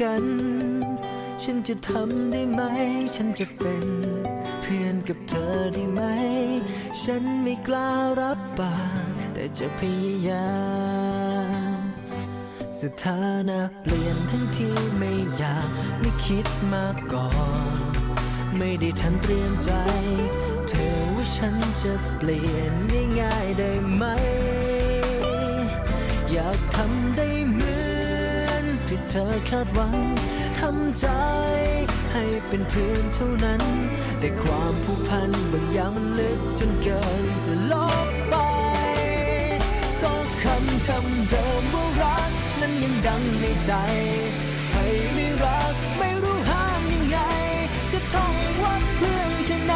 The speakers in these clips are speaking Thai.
กัน ฉันจะทำได้ไหม ฉันจะเป็น เพื่อนกับเธอได้ไหม ฉันไม่กล้ารับปากแต่จะพยายาม สถานะเปลี่ยนทั้งที่ไม่อยากไม่คิดมาก่อน ไม่ได้ทันเตรียมใจ เธอว่าฉันจะเปลี่ยนง่ายๆได้ไหม อยากทำได้ ธอคาดหวังทำใจให้เป็นเพื่อนเท่านั้น แต่ความผูกพันบางอย่างมันลึกจนเกินจะลบไป ก็คำคำเดิมว่ารักนั้นยังดังในใจ ให้ไม่รักไม่รู้ห้ามยังไง จะท่องว่าเพื่อนแค่ไหน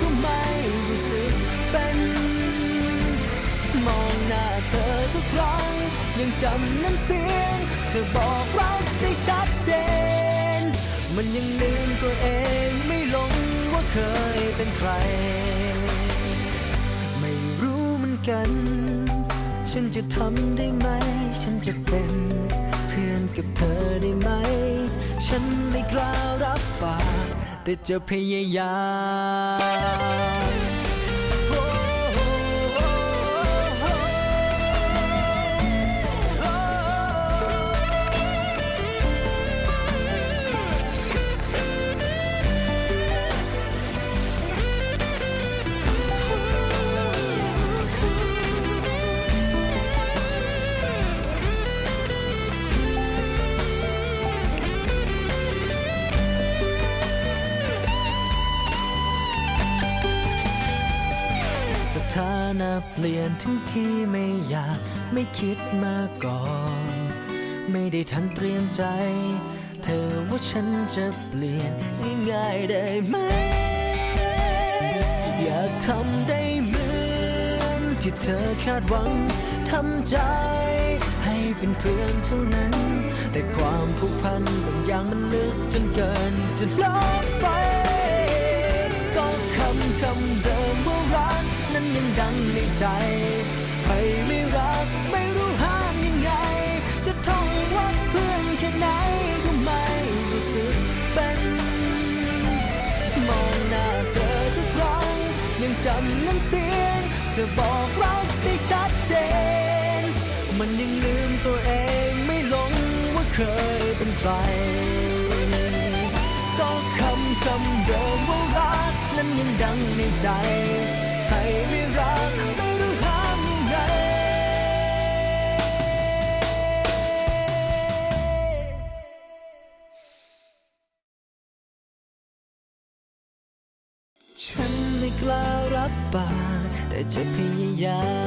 ก็ไม่รู้สึกเป็น มองหน้าเธอทุกครั้ง ยังจำน้ำเสียง เธอบอกรักได้ชัดเจน มันยังลืมตัวเองไม่ลงว่าเคยเป็นใคร ไม่รู้เหมือนกัน ฉันจะทำได้ไหม ฉันจะเป็นเพื่อนกับเธอได้ไหม ฉันไม่กล้ารับปากแต่จะพยายาม นะเปลี่ยนทั้งที่ไม่อยากไม่คิดมาก่อน ไม่ได้ทันเตรียมใจ เธอว่าฉันจะเปลี่ยนง่ายๆได้ไหม อยากทำได้เหมือนที่เธอคาดหวังทำใจให้เป็นเพื่อนเท่านั้น แต่ความผูกพันบางอย่างมันลึกจนเกินจะลบไป ก็คำคำเดิ นั้นยังดังในใจให้ไม่รักไม่รู้ห้ามยังไง จะท่องว่าเพื่อนแค่ไหนก็ไม่รู้สึกเป็น มองหน้าเธอทุกครั้ง ยังจำน้ำเสียงเธอบอกรักได้ชัดเจน มันยังลืมตัวเองไม่ลงว่าเคยเป็นใครก็คำคำเดิมว่ารักนั้นยังดังในใจ ฉันไม่กล้ารับปากแต่จะพยายาม